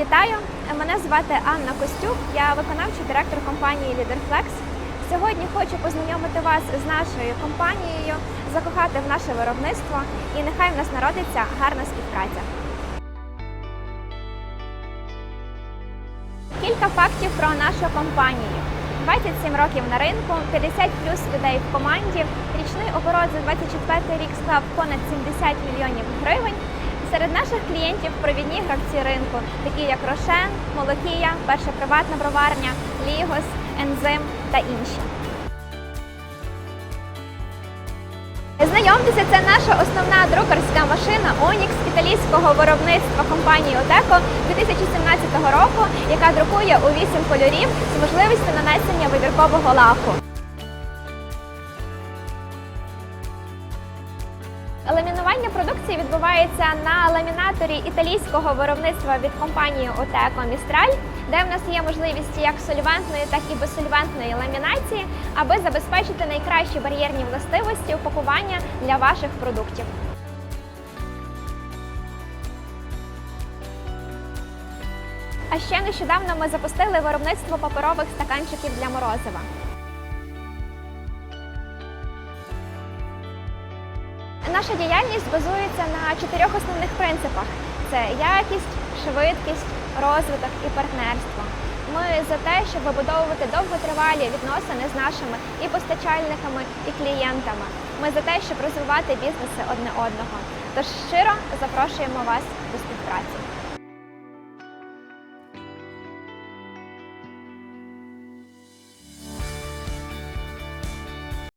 Вітаю! Мене звати Анна Костюк, я виконавчий директор компанії Leaderflex. Сьогодні хочу познайомити вас з нашою компанією, закохати в наше виробництво і нехай в нас народиться гарна співпраця. Кілька фактів про нашу компанію. 27 років на ринку, 50 плюс людей в команді. Річний оборот за 24 рік склав понад 70 мільйонів гривень. Серед наших клієнтів провідні гравці ринку, такі як Рошен, Молокія, Перша приватна броварня, Лігос, Ензим та інші. Знайомтеся, це наша основна друкарська машина Onyx італійського виробництва компанії Отеко 2017 року, яка друкує у 8 кольорів з можливістю нанесення вибіркового лаку. Ламінування продукції відбувається на ламінаторі італійського виробництва від компанії Отеко Містраль, де в нас є можливість як сольвентної, так і безсольвентної ламінації, аби забезпечити найкращі бар'єрні властивості упакування для ваших продуктів. А ще нещодавно ми запустили виробництво паперових стаканчиків для морозива. Наша діяльність базується на чотирьох основних принципах: це якість, швидкість, розвиток і партнерство. Ми за те, щоб вибудовувати довготривалі відносини з нашими і постачальниками, і клієнтами. Ми за те, щоб розвивати бізнеси одне одного. Тож щиро запрошуємо вас до співпраці.